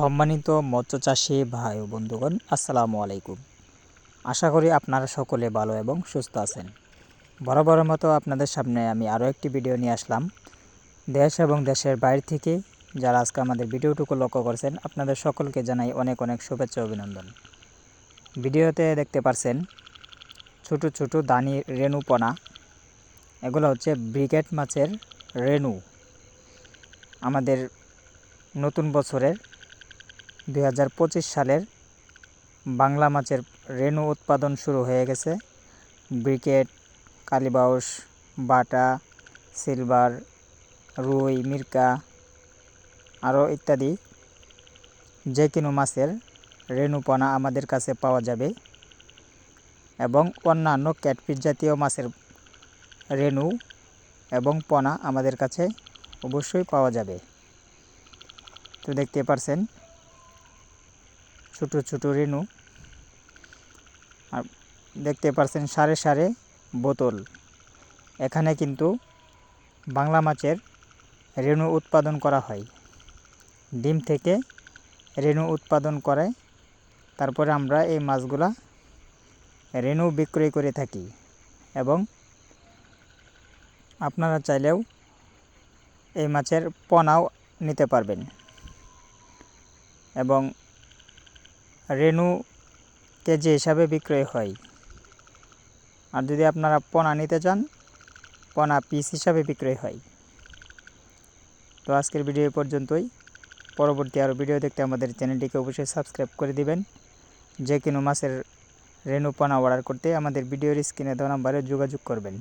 সম্মানিত মৎস্য চাষি ভাই ও বন্ধুগণ, আসসালামু আলাইকুম। আশা করি আপনারা সকলে ভালো এবং সুস্থ আছেন। বরাবরের মতো আপনাদের সামনে আমি আরও একটি ভিডিও নিয়ে আসলাম। দেশ এবং দেশের বাইরে থেকে যারা আজকে আমাদের ভিডিওটুকু লক্ষ্য করছেন, আপনাদের সকলকে জানাই অনেক অনেক শুভেচ্ছা অভিনন্দন। ভিডিওতে দেখতে পারছেন, ছোট ছোট দানি রেণুপনা। এগুলো হচ্ছে ব্রিগেড মাছের রেণু। আমাদের নতুন বছরের দু হাজার পঁচিশ সালের বাংলা মাছের রেণু উৎপাদন শুরু হয়ে গেছে। ব্রিকেট কালীবাউস বাটা, সিলভার, রুই, মির্কা আরও ইত্যাদি যে কোনো মাছের রেণুপনা আমাদের কাছে পাওয়া যাবে এবং অন্যান্য ক্যাটফিট জাতীয় মাছের রেণু এবং পনা আমাদের কাছে অবশ্যই পাওয়া যাবে। তো দেখতে পারছেন ছোট ছোট রেণু। আর দেখতে পারছেন সারে সারে বোতল। এখানে কিন্তু বাংলা মাছের রেণু উৎপাদন করা হয়। ডিম থেকে রেণু উৎপাদন করে। তারপরে আমরা এই মাছগুলা রেণু বিক্রয় করে থাকি। এবং আপনারা চাইলেও এই মাছের পনাও নিতে পারবেন। এবং রেণু কেজি হিসাবে বিক্রয় হয়। আর যদি আপনারা পোনা নিতে চান, পোনা পিস হিসাবে বিক্রয় হয়। তো আজকের ভিডিও পর্যন্তই। পরবর্তী আরও ভিডিও দেখতে আমাদের চ্যানেলটিকে অবশ্যই সাবস্ক্রাইব করে দিবেন। যে কোনো মাছের রেণু পোনা অর্ডার করতে আমাদের ভিডিওর স্ক্রিনে দেওয়া নাম্বারে যোগাযোগ করবেন।